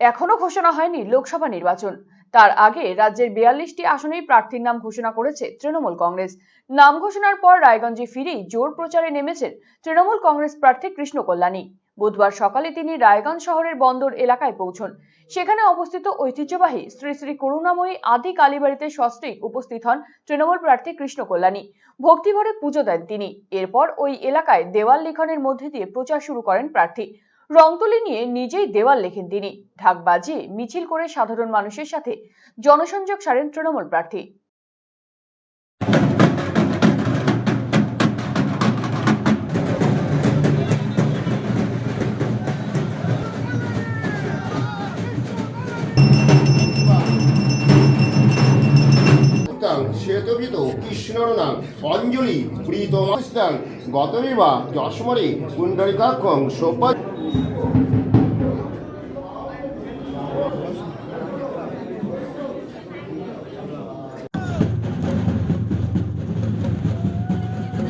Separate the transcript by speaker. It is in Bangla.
Speaker 1: এখনও ঘোষণা হয়নি লোকসভা নির্বাচন। তার আগে রাজ্যের বিয়াল্লিশটি আসনেই প্রার্থীর নাম ঘোষণা করেছে তৃণমূল কংগ্রেস। নাম ঘোষণার পর রায়গঞ্জে ফিরেই জোর প্রচারে নেমেছেন তৃণমূল কংগ্রেস প্রার্থী কৃষ্ণ কল্যাণী। বুধবার সকালে তিনি রায়গঞ্জ শহরের বন্দর এলাকায় পৌঁছন। সেখানে অবস্থিত ঐতিহ্যবাহী শ্রী শ্রী করুণাময়ী আদি কালীবাড়িতে সস্ত্রীক উপস্থিত হন তৃণমূল প্রার্থী কৃষ্ণ কল্যাণী। ভক্তিভরে পুজো দেন তিনি। এরপর ওই এলাকায় দেওয়াল লিখনের মধ্যে দিয়ে প্রচার শুরু করেন প্রার্থী। রংতুলি নিয়ে নিজেই দেওয়াল লেখেন তিনি। ঢাক বাজিয়ে মিছিল করে সাধারণ মানুষের সাথে জনসংযোগ সারেন তৃণমূল প্রার্থী।
Speaker 2: তাং শ্বেতবিত কৃষ্ণর নাম অঞ্জলি প্রীতমাস্তাং গতবিবা যশমরে কুণ্ডলিকাক্ষং সোপা